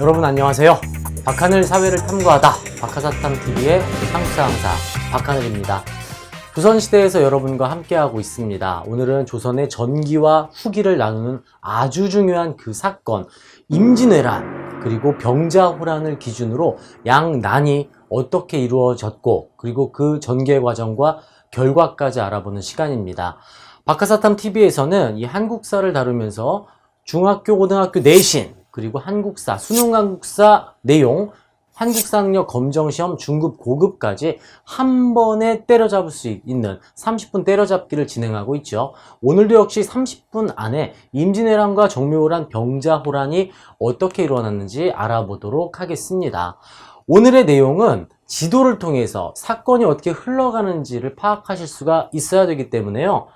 여러분 안녕하세요. 박하늘 사회를 탐구하다 박하사탐TV의 상상사 박하늘입니다. 조선시대에서 여러분과 함께하고 있습니다. 오늘은 조선의 전기와 후기를 나누는 아주 중요한 그 사건, 임진왜란, 그리고 병자호란을 기준으로 양난이 어떻게 이루어졌고, 그리고 그 전개 과정과 결과까지 알아보는 시간입니다. 박하사탐TV에서는 이 한국사를 다루면서 중학교, 고등학교 내신, 그리고 한국사, 수능 한국사 내용, 한국사 능력 검정시험 중급 고급까지 한 번에 때려잡을 수 있는 30분 때려잡기를 진행하고 있죠. 오늘도 역시 30분 안에 임진왜란과 정묘호란, 병자호란이 어떻게 일어났는지 알아보도록 하겠습니다. 오늘의 내용은 지도를 통해서 사건이 어떻게 흘러가는지를 파악하실 수가 있어야 되기 때문에요.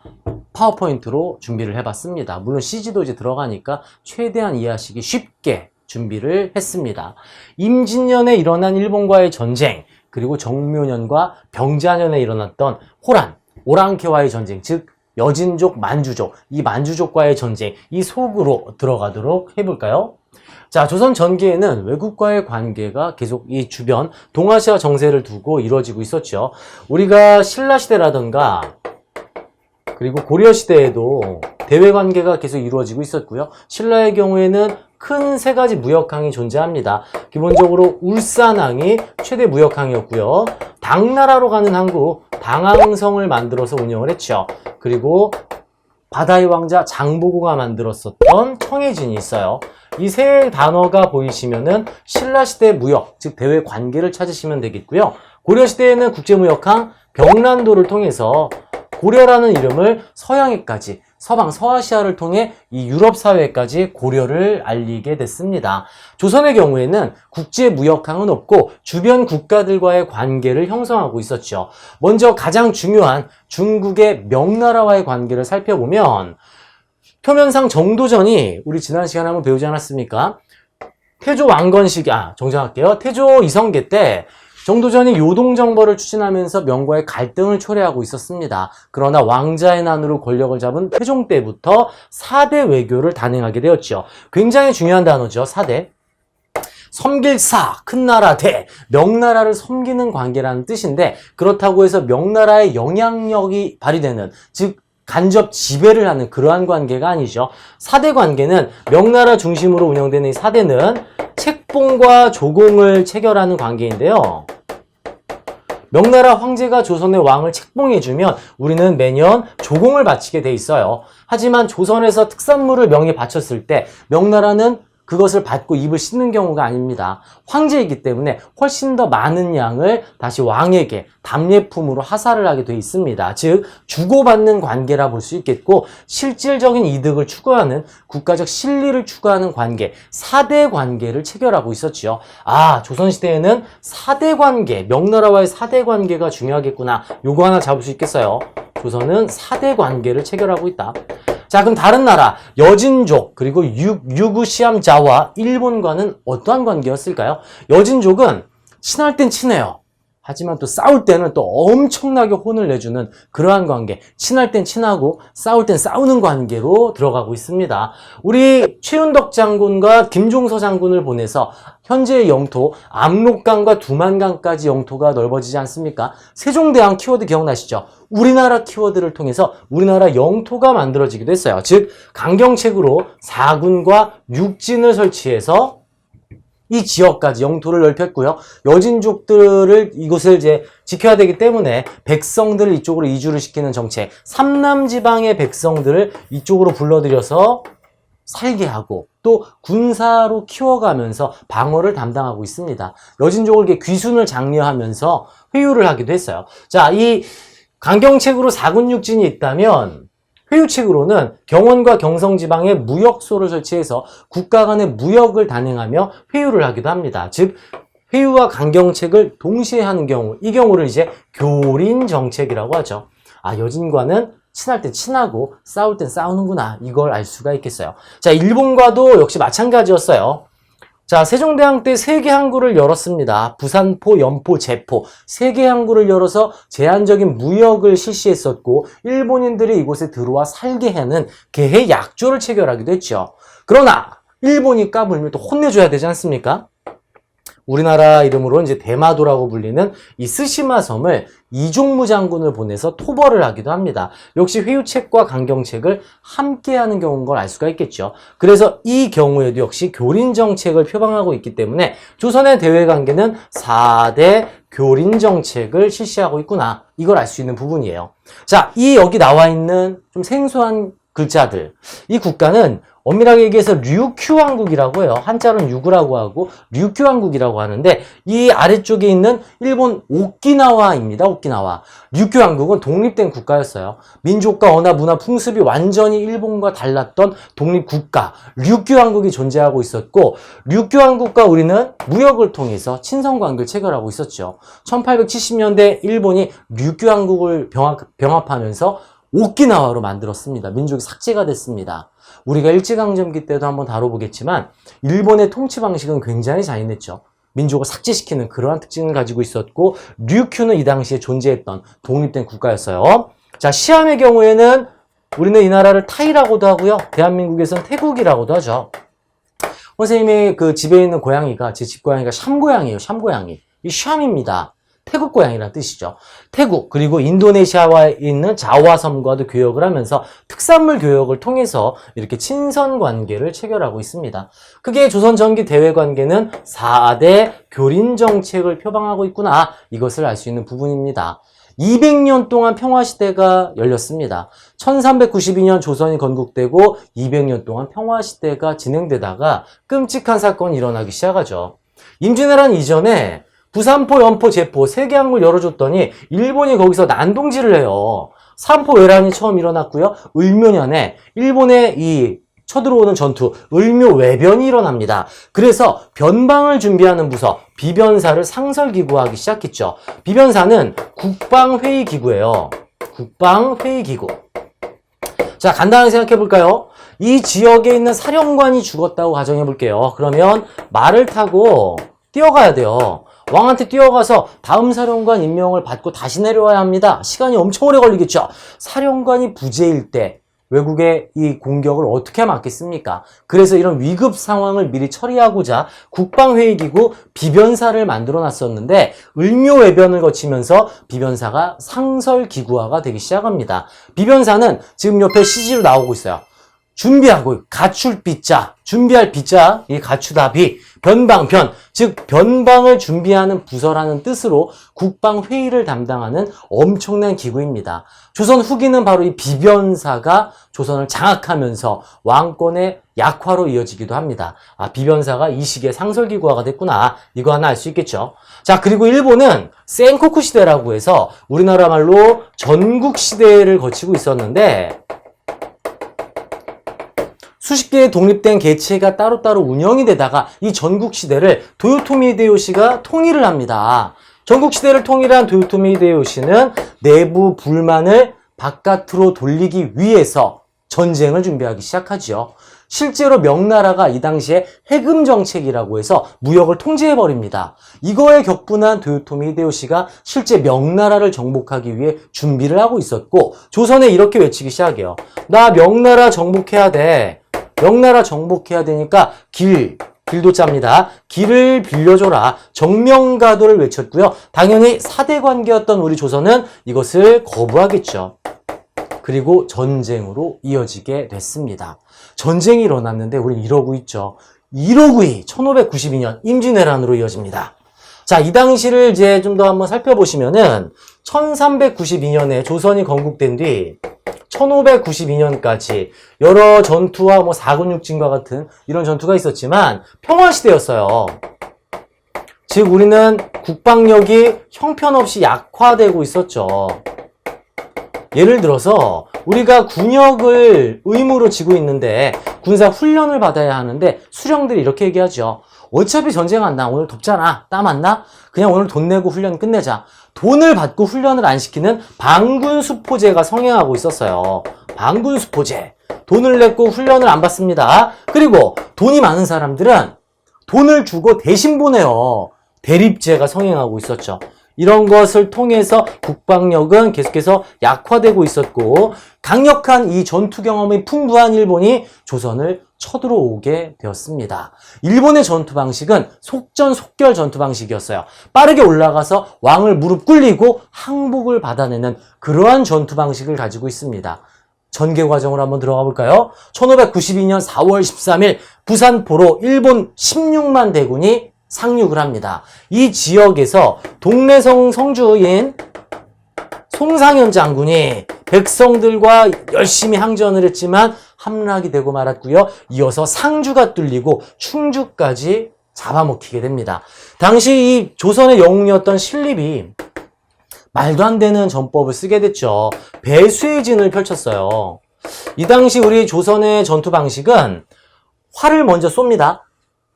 파워포인트로 준비를 해봤습니다. 물론 CG도 이제 들어가니까 최대한 이해하시기 쉽게 준비를 했습니다. 임진년에 일어난 일본과의 전쟁, 그리고 정묘년과 병자년에 일어났던 호란, 오랑캐와의 전쟁, 즉 여진족, 만주족, 이 만주족과의 전쟁, 이 속으로 들어가도록 해볼까요? 자, 조선 전기에는 외국과의 관계가 계속 이 주변 동아시아 정세를 두고 이루어지고 있었죠. 우리가 신라시대라든가 그리고 고려 시대에도 대외 관계가 계속 이루어지고 있었고요. 신라의 경우에는 큰 세 가지 무역항이 존재합니다. 기본적으로 울산항이 최대 무역항이었고요. 당나라로 가는 항구 당항성을 만들어서 운영을 했죠. 그리고 바다의 왕자 장보고가 만들었었던 청해진이 있어요. 이 세 단어가 보이시면은 신라시대 무역, 즉 대외 관계를 찾으시면 되겠고요. 고려시대에는 국제무역항 병란도를 통해서 고려라는 이름을 서양에까지 서방 서아시아를 통해 이 유럽 사회까지 고려를 알리게 됐습니다. 조선의 경우에는 국제 무역항은 없고 주변 국가들과의 관계를 형성하고 있었죠. 먼저 가장 중요한 중국의 명나라와의 관계를 살펴보면 표면상 정도전이 우리 지난 시간에 한번 배우지 않았습니까? 태조 왕건식, 아, 정정할게요. 태조 이성계 때 정도전이 요동정벌을 추진하면서 명과의 갈등을 초래하고 있었습니다. 그러나 왕자의 난으로 권력을 잡은 태종 때부터 4대 외교를 단행하게 되었죠. 굉장히 중요한 단어죠. 4대. 섬길사, 큰 나라 대, 명나라를 섬기는 관계라는 뜻인데 그렇다고 해서 명나라의 영향력이 발휘되는 즉 간접 지배를 하는 그러한 관계가 아니죠. 4대 관계는 명나라 중심으로 운영되는 이 4대는 책봉과 조공을 체결하는 관계인데요. 명나라 황제가 조선의 왕을 책봉해주면 우리는 매년 조공을 바치게 돼 있어요. 하지만 조선에서 특산물을 명에 바쳤을 때 명나라는 그것을 받고 입을 씻는 경우가 아닙니다. 황제이기 때문에 훨씬 더 많은 양을 다시 왕에게 답례품으로 하사를 하게 돼 있습니다. 즉 주고받는 관계라 볼 수 있겠고 실질적인 이득을 추구하는 국가적 실리를 추구하는 관계, 사대 관계를 체결하고 있었지요. 아 조선시대에는 사대 관계, 명나라와의 사대 관계가 중요하겠구나. 요거 하나 잡을 수 있겠어요. 조선은 사대 관계를 체결하고 있다. 자, 그럼 다른 나라, 여진족, 그리고 유, 유구시암자와 일본과는 어떠한 관계였을까요? 여진족은 친할 땐 친해요. 하지만 또 싸울 때는 또 엄청나게 혼을 내주는 그러한 관계. 친할 땐 친하고 싸울 땐 싸우는 관계로 들어가고 있습니다. 우리 최윤덕 장군과 김종서 장군을 보내서 현재의 영토 압록강과 두만강까지 영토가 넓어지지 않습니까? 세종대왕 키워드 기억나시죠? 우리나라 키워드를 통해서 우리나라 영토가 만들어지기도 했어요. 즉 강경책으로 사군과 육진을 설치해서 이 지역까지 영토를 넓혔고요. 여진족들을 이곳을 이제 지켜야 되기 때문에 백성들을 이쪽으로 이주를 시키는 정책, 삼남 지방의 백성들을 이쪽으로 불러들여서 살게 하고 또 군사로 키워가면서 방어를 담당하고 있습니다. 여진족을 귀순을 장려하면서 회유를 하기도 했어요. 자, 이 강경책으로 사군 육진이 있다면 회유책으로는 경원과 경성지방에 무역소를 설치해서 국가 간의 무역을 단행하며 회유를 하기도 합니다. 즉 회유와 강경책을 동시에 하는 경우 이 경우를 이제 교린 정책이라고 하죠. 아 여진과는 친할 땐 친하고 싸울 땐 싸우는구나 이걸 알 수가 있겠어요. 자 일본과도 역시 마찬가지였어요. 자, 세종대왕 때 세계 항구를 열었습니다. 부산포, 연포, 제포 세계 항구를 열어서 제한적인 무역을 실시했었고 일본인들이 이곳에 들어와 살게 하는 개해 약조를 체결하기도 했죠. 그러나 일본이 까불면 또 혼내줘야 되지 않습니까? 우리나라 이름으로 이제 대마도라고 불리는 이 스시마 섬을 이종무 장군을 보내서 토벌을 하기도 합니다. 역시 회유책과 강경책을 함께 하는 경우인 걸 알 수가 있겠죠. 그래서 이 경우에도 역시 교린 정책을 표방하고 있기 때문에 조선의 대외 관계는 4대 교린 정책을 실시하고 있구나. 이걸 알 수 있는 부분이에요. 자, 이 여기 나와 있는 좀 생소한 글자들. 이 국가는 엄밀하게 얘기해서 류큐 왕국이라고 해요. 한자로는 유구라고 하고 류큐 왕국이라고 하는데 이 아래쪽에 있는 일본 오키나와입니다. 오키나와. 류큐 왕국은 독립된 국가였어요. 민족과 언어, 문화, 풍습이 완전히 일본과 달랐던 독립 국가 류큐 왕국이 존재하고 있었고 류큐 왕국과 우리는 무역을 통해서 친선 관계를 체결하고 있었죠. 1870년대 일본이 류큐 왕국을 병합, 병합하면서 오키나와로 만들었습니다. 민족이 삭제가 됐습니다. 우리가 일제강점기 때도 한번 다뤄보겠지만 일본의 통치 방식은 굉장히 잔인했죠. 민족을 삭제시키는 그러한 특징을 가지고 있었고 류큐는 이 당시에 존재했던 독립된 국가였어요. 자 시암의 경우에는 우리는 이 나라를 타이라고도 하고요. 대한민국에서는 태국이라고도 하죠. 선생님이 그 집에 있는 고양이가 제 집 고양이가 샴고양이에요. 샴고양이. 이 샴입니다. 태국 고양이라는 뜻이죠. 태국 그리고 인도네시아와 있는 자와섬과도 교역을 하면서 특산물 교역을 통해서 이렇게 친선 관계를 체결하고 있습니다. 그게 조선 전기 대외 관계는 4대 교린 정책을 표방하고 있구나. 이것을 알 수 있는 부분입니다. 200년 동안 평화시대가 열렸습니다. 1392년 조선이 건국되고 200년 동안 평화시대가 진행되다가 끔찍한 사건이 일어나기 시작하죠. 임진왜란 이전에 부산포, 연포, 제포 세 개 항을 열어줬더니 일본이 거기서 난동질을 해요. 삼포 외란이 처음 일어났고요. 을묘년에 일본의 이 쳐들어오는 전투, 을묘 외변이 일어납니다. 그래서 변방을 준비하는 부서, 비변사를 상설기구하기 시작했죠. 비변사는 국방회의기구예요. 국방회의기구. 자, 간단하게 생각해 볼까요? 이 지역에 있는 사령관이 죽었다고 가정해 볼게요. 그러면 말을 타고 뛰어가야 돼요. 왕한테 뛰어가서 다음 사령관 임명을 받고 다시 내려와야 합니다. 시간이 엄청 오래 걸리겠죠. 사령관이 부재일 때 외국의 이 공격을 어떻게 막겠습니까? 그래서 이런 위급 상황을 미리 처리하고자 국방회의기구 비변사를 만들어 놨었는데 을묘외변을 거치면서 비변사가 상설기구화가 되기 시작합니다. 비변사는 지금 옆에 CG로 나오고 있어요. 준비하고 갖출 비자, 준비할 비자, 이 갖추다 비, 변방 변, 즉 변방을 준비하는 부서라는 뜻으로 국방 회의를 담당하는 엄청난 기구입니다. 조선 후기는 바로 이 비변사가 조선을 장악하면서 왕권의 약화로 이어지기도 합니다. 아, 비변사가 이 시기에 상설기구화가 됐구나. 이거 하나 알 수 있겠죠. 자, 그리고 일본은 센코쿠 시대라고 해서 우리나라 말로 전국 시대를 거치고 있었는데 수십 개의 독립된 개체가 따로따로 운영이 되다가 이 전국 시대를 도요토미 히데요시가 통일을 합니다. 전국 시대를 통일한 도요토미 히데요시는 내부 불만을 바깥으로 돌리기 위해서 전쟁을 준비하기 시작하지요. 실제로 명나라가 이 당시에 해금 정책이라고 해서 무역을 통제해 버립니다. 이거에 격분한 도요토미 히데요시가 실제 명나라를 정복하기 위해 준비를 하고 있었고 조선에 이렇게 외치기 시작해요. 나 명나라 정복해야 돼. 명나라 정복해야 되니까 길, 길도 짭니다. 길을 빌려줘라. 정명가도를 외쳤고요. 당연히 사대 관계였던 우리 조선은 이것을 거부하겠죠. 그리고 전쟁으로 이어지게 됐습니다. 전쟁이 일어났는데 우리는 이러고 있죠. 이러고 이 1592년 임진왜란으로 이어집니다. 자, 이 당시를 이제 좀 더 한번 살펴보시면은 1392년에 조선이 건국된 뒤 1592년까지 여러 전투와 뭐 사근육진과 같은 이런 전투가 있었지만 평화시대였어요. 즉 우리는 국방력이 형편없이 약화되고 있었죠. 예를 들어서 우리가 군역을 의무로 지고 있는데 군사 훈련을 받아야 하는데 수령들이 이렇게 얘기하죠. 어차피 전쟁 안 나. 오늘 덥잖아. 땀 안 나? 그냥 오늘 돈 내고 훈련 끝내자. 돈을 받고 훈련을 안 시키는 방군수포제가 성행하고 있었어요. 방군수포제. 돈을 냈고 훈련을 안 받습니다. 그리고 돈이 많은 사람들은 돈을 주고 대신 보내요. 대립제가 성행하고 있었죠. 이런 것을 통해서 국방력은 계속해서 약화되고 있었고 강력한 이 전투 경험이 풍부한 일본이 조선을 쳐들어오게 되었습니다. 일본의 전투 방식은 속전속결 전투 방식이었어요. 빠르게 올라가서 왕을 무릎 꿇리고 항복을 받아내는 그러한 전투 방식을 가지고 있습니다. 전개 과정으로 한번 들어가 볼까요? 1592년 4월 13일 부산포로 일본 16만 대군이 상륙을 합니다. 이 지역에서 동래성 성주인 송상현 장군이 백성들과 열심히 항전을 했지만 함락이 되고 말았고요. 이어서 상주가 뚫리고 충주까지 잡아먹히게 됩니다. 당시 이 조선의 영웅이었던 신립이 말도 안 되는 전법을 쓰게 됐죠. 배수의 진을 펼쳤어요. 이 당시 우리 조선의 전투 방식은 활을 먼저 쏩니다.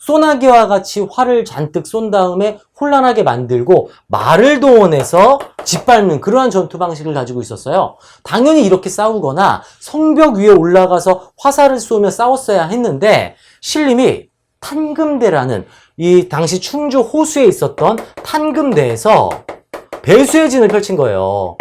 소나기와 같이 활을 잔뜩 쏜 다음에 혼란하게 만들고 말을 동원해서 짓밟는 그러한 전투 방식을 가지고 있었어요. 당연히 이렇게 싸우거나 성벽 위에 올라가서 화살을 쏘며 싸웠어야 했는데 신림이 탄금대라는 이 당시 충주 호수에 있었던 탄금대에서 배수의 진을 펼친 거예요.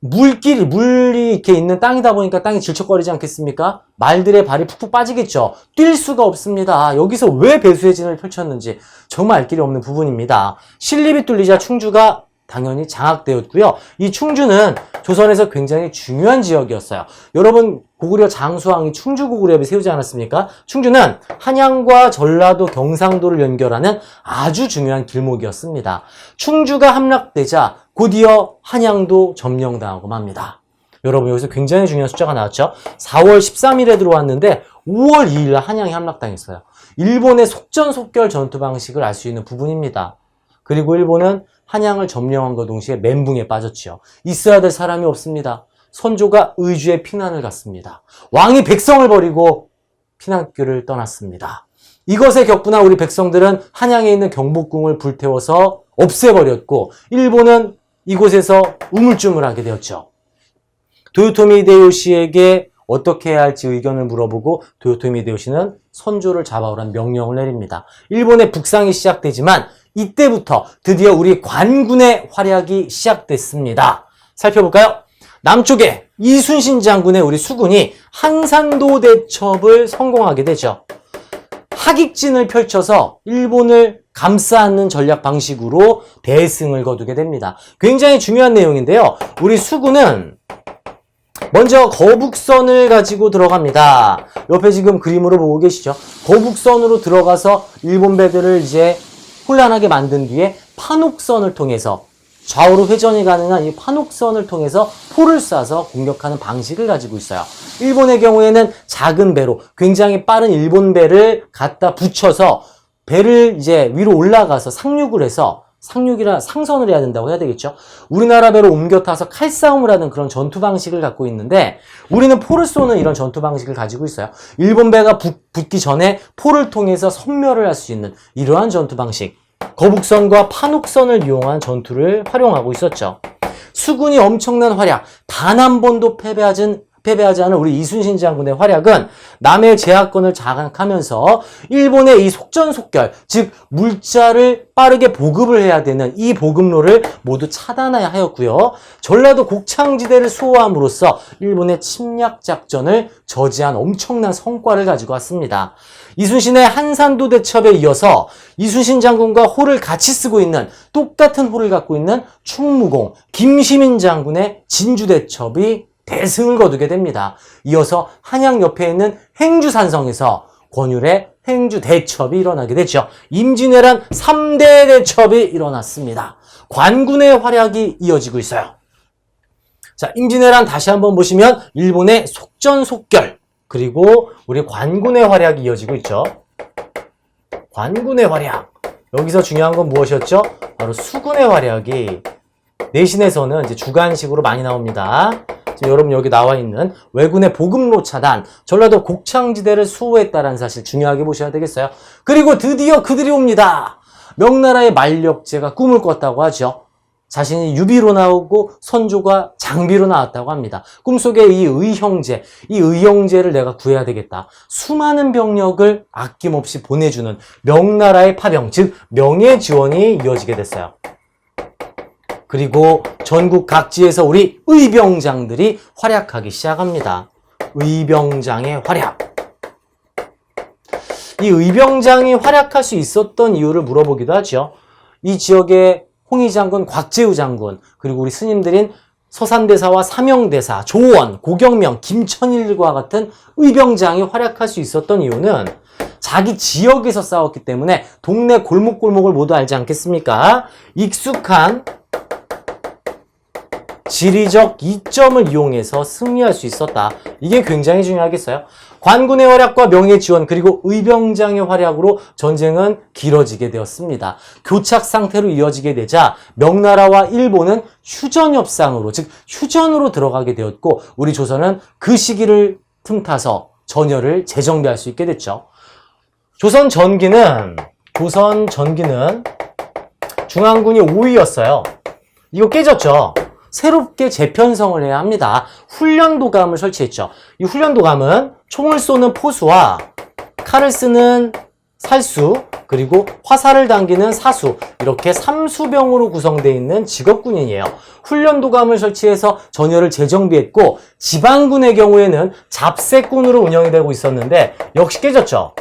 물길, 물이 이렇게 있는 땅이다 보니까 땅이 질척거리지 않겠습니까? 말들의 발이 푹푹 빠지겠죠. 뛸 수가 없습니다. 여기서 왜 배수의 진을 펼쳤는지 정말 알 길이 없는 부분입니다. 신립이 뚫리자 충주가 당연히 장악되었고요. 이 충주는 조선에서 굉장히 중요한 지역이었어요. 여러분 고구려 장수왕이 충주 고구려협을 세우지 않았습니까? 충주는 한양과 전라도 경상도를 연결하는 아주 중요한 길목이었습니다. 충주가 함락되자 곧이어 한양도 점령당하고 맙니다. 여러분 여기서 굉장히 중요한 숫자가 나왔죠. 4월 13일에 들어왔는데 5월 2일 날 한양이 함락당했어요. 일본의 속전속결 전투 방식을 알 수 있는 부분입니다. 그리고 일본은 한양을 점령한과 동시에 멘붕에 빠졌지요. 있어야 될 사람이 없습니다. 선조가 의주에 피난을 갔습니다. 왕이 백성을 버리고 피난길을 떠났습니다. 이것에 격분한 우리 백성들은 한양에 있는 경복궁을 불태워서 없애버렸고 일본은 이곳에서 우물쭈물 하게 되었죠. 도요토미 히데요시에게 어떻게 해야 할지 의견을 물어보고 도요토미 히데요시는 선조를 잡아오라는 명령을 내립니다. 일본의 북상이 시작되지만 이때부터 드디어 우리 관군의 활약이 시작됐습니다. 살펴볼까요? 남쪽에 이순신 장군의 우리 수군이 한산도 대첩을 성공하게 되죠. 하객진을 펼쳐서 일본을 감싸 안는 전략 방식으로 대승을 거두게 됩니다. 굉장히 중요한 내용인데요. 우리 수군은 먼저 거북선을 가지고 들어갑니다. 옆에 지금 그림으로 보고 계시죠? 거북선으로 들어가서 일본 배들을 이제 혼란하게 만든 뒤에 판옥선을 통해서 좌우로 회전이 가능한 이 판옥선을 통해서 포를 쏴서 공격하는 방식을 가지고 있어요. 일본의 경우에는 작은 배로 굉장히 빠른 일본 배를 갖다 붙여서 배를 이제 위로 올라가서 상륙을 해서 상륙이라 상선을 해야 된다고 해야 되겠죠. 우리나라 배로 옮겨 타서 칼싸움을 하는 그런 전투 방식을 갖고 있는데 우리는 포를 쏘는 이런 전투 방식을 가지고 있어요. 일본 배가 붙, 붙기 전에 포를 통해서 선멸을 할 수 있는 이러한 전투 방식. 거북선과 판옥선을 이용한 전투를 활용하고 있었죠. 수군이 엄청난 활약, 단 한 번도 패배하진 패배하지 않은 우리 이순신 장군의 활약은 남의 제약권을 장악하면서 일본의 이 속전속결, 즉 물자를 빠르게 보급을 해야 되는 이 보급로를 모두 차단해야 하였고요. 전라도 곡창지대를 수호함으로써 일본의 침략 작전을 저지한 엄청난 성과를 가지고 왔습니다. 이순신의 한산도 대첩에 이어서 이순신 장군과 호를 같이 쓰고 있는 똑같은 호를 갖고 있는 충무공 김시민 장군의 진주 대첩이 대승을 거두게 됩니다. 이어서 한양 옆에 있는 행주산성에서 권율의 행주 대첩이 일어나게 되죠. 임진왜란 3대 대첩이 일어났습니다. 관군의 활약이 이어지고 있어요. 자, 임진왜란 다시 한번 보시면 일본의 속전속결 그리고 우리 관군의 활약이 이어지고 있죠. 관군의 활약. 여기서 중요한 건 무엇이었죠? 바로 수군의 활약이 내신에서는 이제 주관식으로 많이 나옵니다. 여러분 여기 나와 있는 왜군의 보급로 차단, 전라도 곡창지대를 수호했다라는 사실 중요하게 보셔야 되겠어요. 그리고 드디어 그들이 옵니다. 명나라의 만력제가 꿈을 꿨다고 하죠. 자신이 유비로 나오고 선조가 장비로 나왔다고 합니다. 꿈속에 이 의형제, 이 의형제를 내가 구해야 되겠다. 수많은 병력을 아낌없이 보내주는 명나라의 파병, 즉 명예 지원이 이어지게 됐어요. 그리고 전국 각지에서 우리 의병장들이 활약하기 시작합니다. 의병장의 활약. 이 의병장이 활약할 수 있었던 이유를 물어보기도 하죠. 이 지역의 홍희 장군, 곽재우 장군, 그리고 우리 스님들인 서산대사와 삼영대사, 조원, 고경명, 김천일과 같은 의병장이 활약할 수 있었던 이유는 자기 지역에서 싸웠기 때문에 동네 골목골목을 모두 알지 않겠습니까? 익숙한 지리적 이점을 이용해서 승리할 수 있었다. 이게 굉장히 중요하겠어요. 관군의 활약과 명예 지원 그리고 의병장의 활약으로 전쟁은 길어지게 되었습니다. 교착 상태로 이어지게 되자 명나라와 일본은 휴전 협상으로 즉 휴전으로 들어가게 되었고 우리 조선은 그 시기를 틈타서 전열을 재정비할 수 있게 됐죠. 조선 전기는 조선 전기는 중앙군이 5위였어요. 이거 깨졌죠. 새롭게 재편성을 해야 합니다. 훈련도감을 설치했죠. 이 훈련도감은 총을 쏘는 포수와 칼을 쓰는 살수, 그리고 화살을 당기는 사수, 이렇게 삼수병으로 구성되어 있는 직업군인이에요. 훈련도감을 설치해서 전열을 재정비했고, 지방군의 경우에는 잡새군으로 운영이 되고 있었는데, 역시 깨졌죠.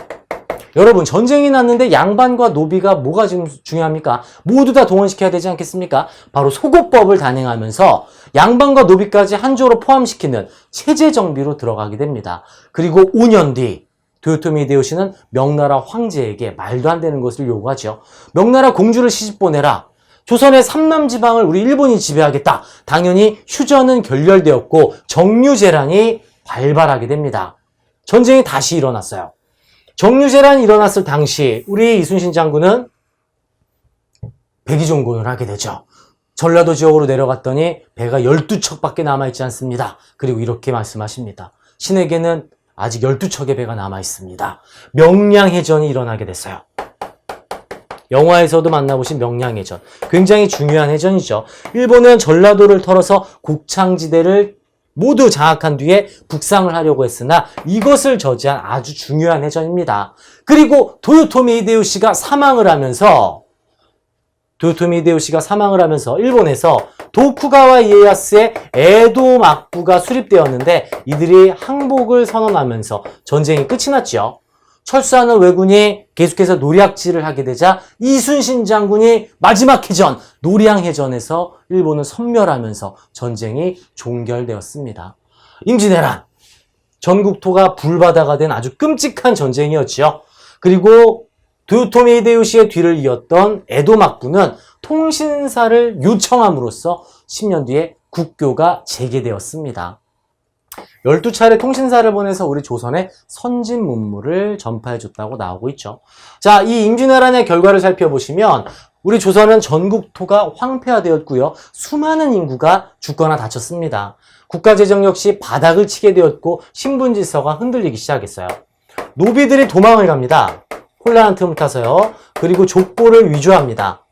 여러분 전쟁이 났는데 양반과 노비가 뭐가 지금 중요합니까? 모두 다 동원시켜야 되지 않겠습니까? 바로 소고법을 단행하면서 양반과 노비까지 한조로 포함시키는 체제 정비로 들어가게 됩니다. 그리고 5년 뒤 도요토미 히데요시는 명나라 황제에게 말도 안 되는 것을 요구하죠. 명나라 공주를 시집 보내라. 조선의 삼남 지방을 우리 일본이 지배하겠다. 당연히 휴전은 결렬되었고 정류재란이 발발하게 됩니다. 전쟁이 다시 일어났어요. 정유재란이 일어났을 당시 우리 이순신 장군은 백의종군을 하게 되죠. 전라도 지역으로 내려갔더니 배가 12척밖에 남아있지 않습니다. 그리고 이렇게 말씀하십니다. 신에게는 아직 12척의 배가 남아있습니다. 명량해전이 일어나게 됐어요. 영화에서도 만나보신 명량해전. 굉장히 중요한 해전이죠. 일본은 전라도를 털어서 곡창지대를 모두 장악한 뒤에 북상을 하려고 했으나 이것을 저지한 아주 중요한 해전입니다. 그리고 도요토미 히데요시가 사망을 하면서 도요토미 히데요시가 사망을 하면서 일본에서 도쿠가와 이에야스의 에도 막부가 수립되었는데 이들이 항복을 선언하면서 전쟁이 끝이 났죠. 철수하는 왜군이 계속해서 노략질을 하게 되자 이순신 장군이 마지막 해전 노량 해전에서 일본을 섬멸하면서 전쟁이 종결되었습니다. 임진왜란 전국토가 불바다가 된 아주 끔찍한 전쟁이었지요. 그리고 도요토미 히데요시의 뒤를 이었던 에도 막부는 통신사를 요청함으로써 10년 뒤에 국교가 재개되었습니다. 12차례 통신사를 보내서 우리 조선의 선진 문물을 전파해줬다고 나오고 있죠. 자, 이 임진왜란의 결과를 살펴보시면 우리 조선은 전국토가 황폐화되었고요. 수많은 인구가 죽거나 다쳤습니다. 국가재정 역시 바닥을 치게 되었고 신분질서가 흔들리기 시작했어요. 노비들이 도망을 갑니다. 혼란한 틈을 타서요. 그리고 족보를 위조합니다.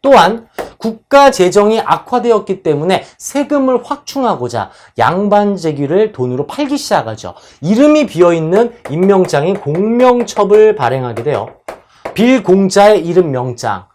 또한 국가 재정이 악화되었기 때문에 세금을 확충하고자 양반제기를 돈으로 팔기 시작하죠. 이름이 비어있는 임명장인 공명첩을 발행하게 돼요. 빌공자의 이름 명장.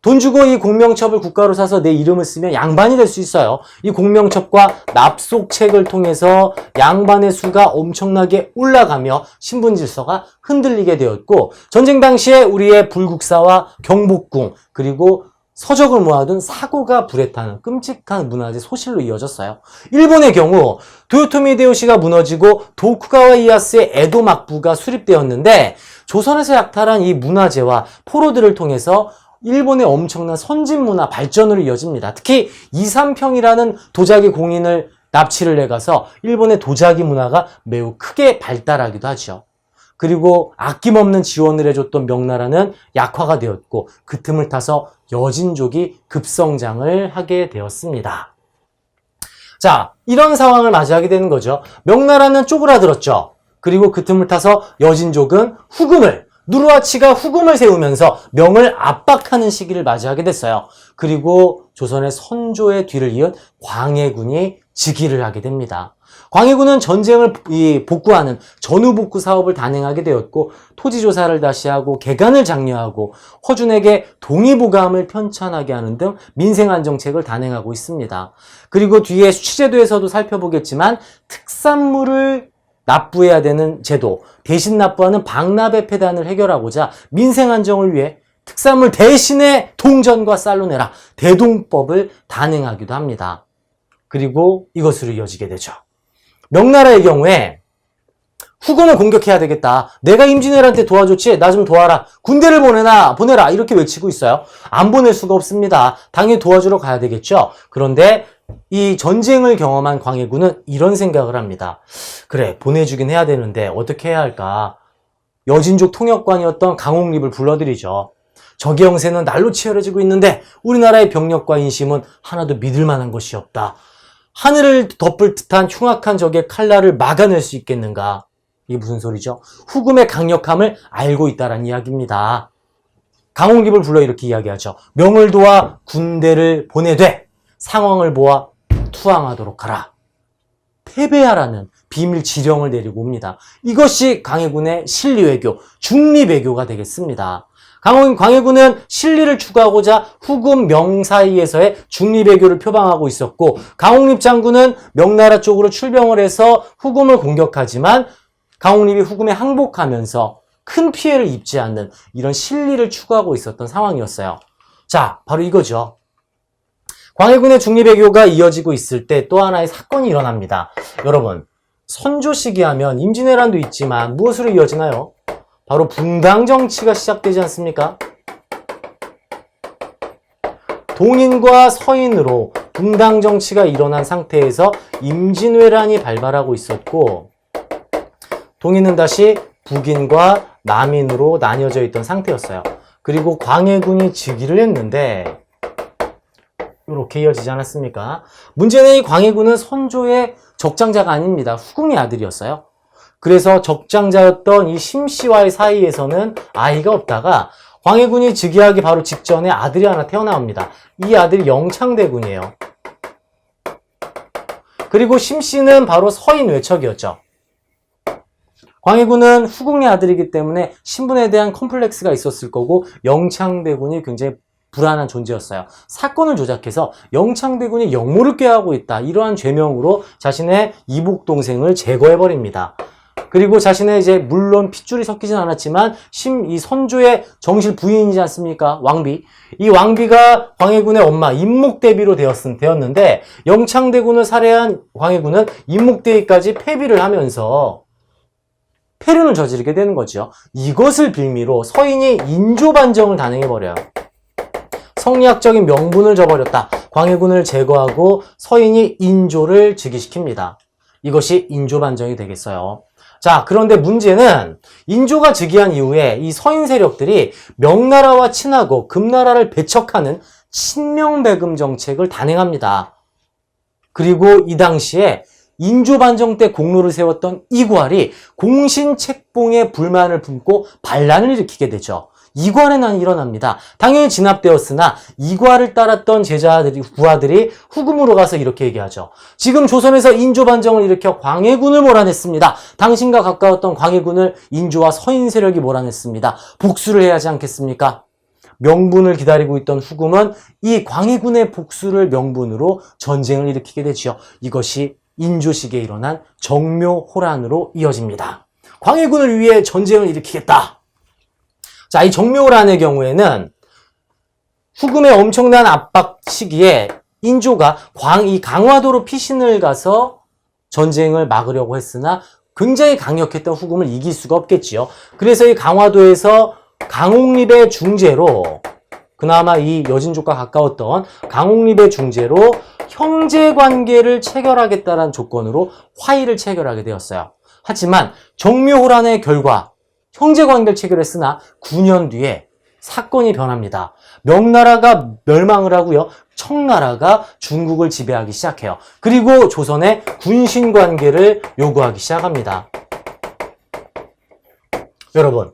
돈 주고 이 공명첩을 국가로 사서 내 이름을 쓰면 양반이 될 수 있어요. 이 공명첩과 납속책을 통해서 양반의 수가 엄청나게 올라가며 신분 질서가 흔들리게 되었고 전쟁 당시에 우리의 불국사와 경복궁 그리고 서적을 모아둔 사고가 불에 타는 끔찍한 문화재 소실로 이어졌어요. 일본의 경우 도요토미 히데요시가 무너지고 도쿠가와 이에야스의 에도 막부가 수립되었는데 조선에서 약탈한 이 문화재와 포로들을 통해서 일본의 엄청난 선진 문화 발전으로 이어집니다. 특히 이삼평이라는 도자기 공인을 납치를 해가서 일본의 도자기 문화가 매우 크게 발달하기도 하죠. 그리고 아낌없는 지원을 해줬던 명나라는 약화가 되었고 그 틈을 타서 여진족이 급성장을 하게 되었습니다. 자, 이런 상황을 맞이하게 되는 거죠. 명나라는 쪼그라들었죠. 그리고 그 틈을 타서 여진족은 후금을 누르하치가 후금을 세우면서 명을 압박하는 시기를 맞이하게 됐어요. 그리고 조선의 선조의 뒤를 이은 광해군이 즉위를 하게 됩니다. 광해군은 전쟁을 이, 복구하는 전후 복구 사업을 단행하게 되었고 토지 조사를 다시 하고 개간을 장려하고 허준에게 동의보감을 편찬하게 하는 등 민생 안정책을 단행하고 있습니다. 그리고 뒤에 취재도에서도 살펴보겠지만 특산물을 납부해야 되는 제도, 대신 납부하는 방납의 폐단을 해결하고자 민생 안정을 위해 특산물 대신에 동전과 쌀로 내라 대동법을 단행하기도 합니다. 그리고 이것으로 이어지게 되죠. 명나라의 경우에 후금을 공격해야 되겠다. 내가 임진왜란때 도와줬지? 나 좀 도와라. 군대를 보내나 보내라. 이렇게 외치고 있어요. 안 보낼 수가 없습니다. 당연히 도와주러 가야 되겠죠. 그런데 이 전쟁을 경험한 광해군은 이런 생각을 합니다. 그래 보내주긴 해야 되는데 어떻게 해야 할까? 여진족 통역관이었던 강홍립을 불러들이죠. 적의 형세는 날로 치열해지고 있는데 우리나라의 병력과 인심은 하나도 믿을 만한 것이 없다. 하늘을 덮을 듯한 흉악한 적의 칼날을 막아낼 수 있겠는가? 이게 무슨 소리죠? 후금의 강력함을 알고 있다란 이야기입니다. 강홍립을 불러 이렇게 이야기하죠. 명을 도와 군대를 보내되 상황을 보아 투항하도록 하라. 패배하라는 비밀 지령을 내리고 옵니다. 이것이 강해군의 실리외교, 중립외교가 되겠습니다. 강원 광해군은 실리를 추구하고자 후금 명 사이에서의 중립외교를 표방하고 있었고 강홍립 장군은 명나라 쪽으로 출병을 해서 후금을 공격하지만 강홍립이 후금에 항복하면서 큰 피해를 입지 않는 이런 실리를 추구하고 있었던 상황이었어요. 자, 바로 이거죠. 광해군의 중립외교가 이어지고 있을 때 또 하나의 사건이 일어납니다. 여러분, 선조 시기 하면 임진왜란도 있지만 무엇으로 이어지나요? 바로 붕당 정치가 시작되지 않습니까? 동인과 서인으로 붕당 정치가 일어난 상태에서 임진왜란이 발발하고 있었고 동인은 다시 북인과 남인으로 나뉘어져 있던 상태였어요. 그리고 광해군이 즉위를 했는데 이렇게 이어지지 않았습니까? 문제는 이 광해군은 선조의 적장자가 아닙니다. 후궁의 아들이었어요. 그래서 적장자였던 이 심씨와의 사이에서는 아이가 없다가 광해군이 즉위하기 바로 직전에 아들이 하나 태어나옵니다. 이 아들이 영창대군이에요. 그리고 심씨는 바로 서인 외척이었죠. 광해군은 후궁의 아들이기 때문에 신분에 대한 컴플렉스가 있었을 거고 영창대군이 굉장히 불안한 존재였어요. 사건을 조작해서 영창대군이 역모를 꾀하고 있다. 이러한 죄명으로 자신의 이복 동생을 제거해버립니다. 그리고 자신의 이제 물론 핏줄이 섞이진 않았지만 심 이 선조의 정실 부인이지 않습니까? 왕비. 이 왕비가 광해군의 엄마 임목대비로 되었, 되었는데 영창대군을 살해한 광해군은 임목대비까지 패비를 하면서 폐륜을 저지르게 되는 거죠. 이것을 빌미로 서인이 인조반정을 단행해버려요. 성리학적인 명분을 저버렸다. 광해군을 제거하고 서인이 인조를 즉위시킵니다. 이것이 인조반정이 되겠어요. 자, 그런데 문제는 인조가 즉위한 이후에 이 서인 세력들이 명나라와 친하고 금나라를 배척하는 친명배금 정책을 단행합니다. 그리고 이 당시에 인조반정 때 공로를 세웠던 이괄이 공신책봉에 불만을 품고 반란을 일으키게 되죠. 난이 일어납니다. 당연히 진압되었으나 이괄을 따랐던 제자들이 부하들이 후금으로 가서 이렇게 얘기하죠. 지금 조선에서 인조 반정을 일으켜 광해군을 몰아냈습니다. 당신과 가까웠던 광해군을 인조와 서인 세력이 몰아냈습니다. 복수를 해야 하지 않겠습니까? 명분을 기다리고 있던 후금은 이 광해군의 복수를 명분으로 전쟁을 일으키게 되지요. 이것이 인조식에 일어난 정묘호란으로 이어집니다. 광해군을 위해 전쟁을 일으키겠다. 자, 이 정묘호란의 경우에는 후금의 엄청난 압박 시기에 인조가 광, 이 강화도로 피신을 가서 전쟁을 막으려고 했으나 굉장히 강력했던 후금을 이길 수가 없겠지요. 그래서 이 강화도에서 강홍립의 중재로 그나마 이 여진족과 가까웠던 강홍립의 중재로 형제 관계를 체결하겠다는 조건으로 화의를 체결하게 되었어요. 하지만 정묘호란의 결과 형제 관계를 체결했으나 9년 뒤에 사건이 변합니다. 명나라가 멸망을 하고요. 청나라가 중국을 지배하기 시작해요. 그리고 조선의 군신 관계를 요구하기 시작합니다. 여러분,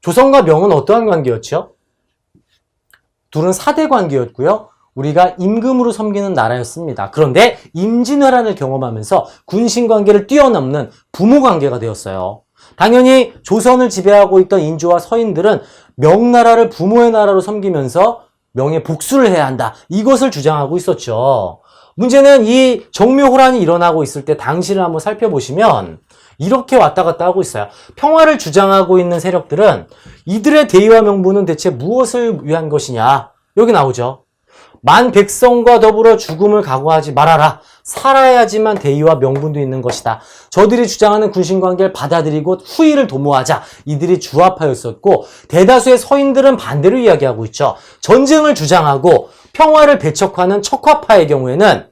조선과 명은 어떠한 관계였죠? 둘은 사대 관계였고요. 우리가 임금으로 섬기는 나라였습니다. 그런데 임진왜란을 경험하면서 군신 관계를 뛰어넘는 부모 관계가 되었어요. 당연히 조선을 지배하고 있던 인조와 서인들은 명나라를 부모의 나라로 섬기면서 명예 복수를 해야 한다. 이것을 주장하고 있었죠. 문제는 이 정묘호란이 일어나고 있을 때 당시를 한번 살펴보시면 이렇게 왔다 갔다 하고 있어요. 평화를 주장하고 있는 세력들은 이들의 대의와 명분은 대체 무엇을 위한 것이냐? 여기 나오죠. 만 백성과 더불어 죽음을 각오하지 말아라. 살아야지만 대의와 명분도 있는 것이다. 저들이 주장하는 군신관계를 받아들이고 후의를 도모하자. 이들이 주합하였었고 대다수의 서인들은 반대로 이야기하고 있죠. 전쟁을 주장하고 평화를 배척하는 척화파의 경우에는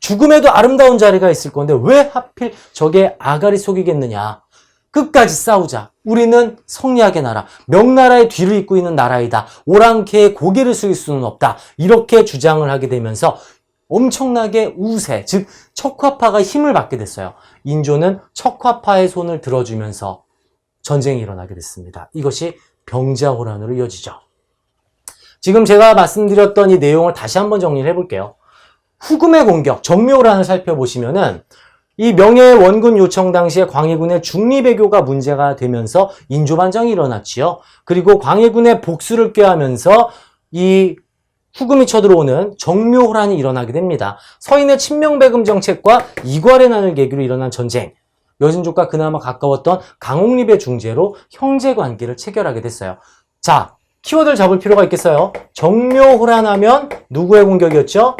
죽음에도 아름다운 자리가 있을 건데 왜 하필 저게 아가리 속이겠느냐. 끝까지 싸우자. 우리는 성리학의 나라, 명나라의 뒤를 잇고 있는 나라이다. 오랑캐의 고개를 숙일 수는 없다. 이렇게 주장을 하게 되면서 엄청나게 우세, 즉 척화파가 힘을 받게 됐어요. 인조는 척화파의 손을 들어주면서 전쟁이 일어나게 됐습니다. 이것이 병자호란으로 이어지죠. 지금 제가 말씀드렸던 이 내용을 다시 한번 정리를 해볼게요. 후금의 공격, 정묘호란을 살펴보시면은 이 명예의 원군 요청 당시에 광해군의 중리배교가 문제가 되면서 인조반정이 일어났지요. 그리고 광해군의 복수를 꾀하면서 이 후금이 쳐들어오는 정묘호란이 일어나게 됩니다. 서인의 친명배금 정책과 이괄의 난을 계기로 일어난 전쟁. 여진족과 그나마 가까웠던 강홍립의 중재로 형제 관계를 체결하게 됐어요. 자, 키워드를 잡을 필요가 있겠어요. 정묘호란하면 누구의 공격이었죠?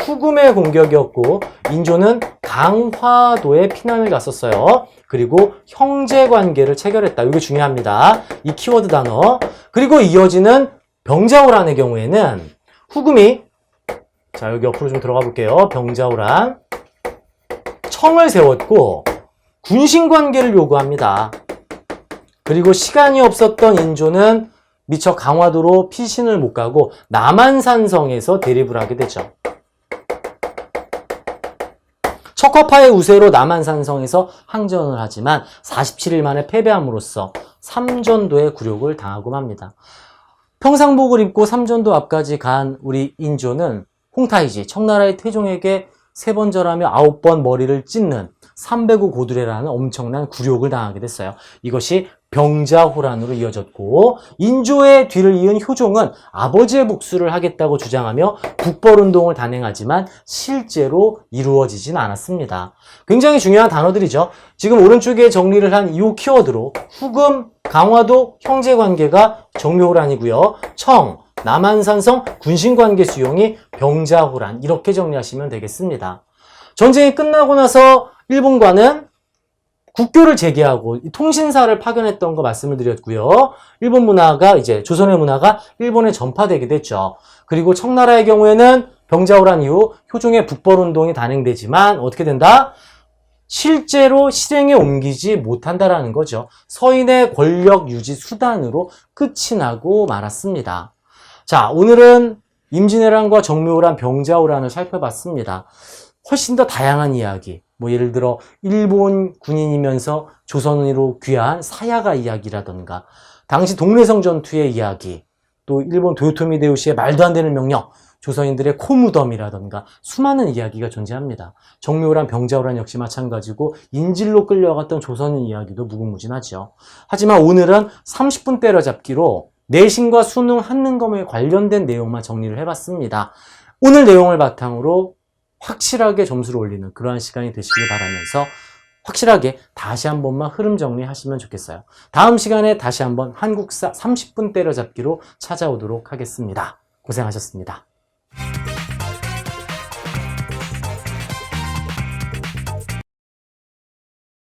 후금의 공격이었고 인조는 강화도에 피난을 갔었어요. 그리고 형제 관계를 체결했다. 이게 중요합니다. 이 키워드 단어. 그리고 이어지는 병자호란의 경우에는 후금이 자 여기 옆으로 좀 들어가 볼게요. 병자호란 청을 세웠고 군신 관계를 요구합니다. 그리고 시간이 없었던 인조는 미처 강화도로 피신을 못 가고 남한산성에서 대립을 하게 되죠. 척화파의 우세로 남한산성에서 항전을 하지만 47일 만에 패배함으로써 삼전도의 굴욕을 당하고 맙니다. 평상복을 입고 삼전도 앞까지 간 우리 인조는 홍타이지 청나라의 태종에게 세 번 절하며 아홉 번 머리를 찢는 삼배구 고두레라는 엄청난 굴욕을 당하게 됐어요. 이것이 병자호란으로 이어졌고 인조의 뒤를 이은 효종은 아버지의 복수를 하겠다고 주장하며 북벌운동을 단행하지만 실제로 이루어지진 않았습니다. 굉장히 중요한 단어들이죠. 지금 오른쪽에 정리를 한 이 키워드로 후금, 강화도 형제관계가 정묘호란이고요. 청, 남한산성 군신관계 수용이 병자호란 이렇게 정리하시면 되겠습니다. 전쟁이 끝나고 나서 일본과는 국교를 재개하고 통신사를 파견했던 거 말씀을 드렸고요. 일본 문화가 이제 조선의 문화가 일본에 전파되게 됐죠. 그리고 청나라의 경우에는 병자호란 이후 효종의 북벌 운동이 단행되지만 어떻게 된다? 실제로 실행에 옮기지 못한다라는 거죠. 서인의 권력 유지 수단으로 끝이 나고 말았습니다. 자, 오늘은 임진왜란과 정묘호란, 병자호란을 살펴봤습니다. 훨씬 더 다양한 이야기, 뭐 예를 들어 일본 군인이면서 조선으로 귀한 사야가 이야기라던가 당시 동래성 전투의 이야기, 또 일본 도요토미 데우시의 말도 안 되는 명령, 조선인들의 코무덤이라던가 수많은 이야기가 존재합니다. 정묘호란, 병자호란 역시 마찬가지고 인질로 끌려갔던 조선인 이야기도 무궁무진하죠. 하지만 오늘은 30분 때려잡기로 내신과 수능 한능검에 관련된 내용만 정리를 해봤습니다. 오늘 내용을 바탕으로 확실하게 점수를 올리는 그러한 시간이 되시길 바라면서 확실하게 다시 한 번만 흐름 정리하시면 좋겠어요. 다음 시간에 다시 한번 한국사 30분 때려잡기로 찾아오도록 하겠습니다. 고생하셨습니다.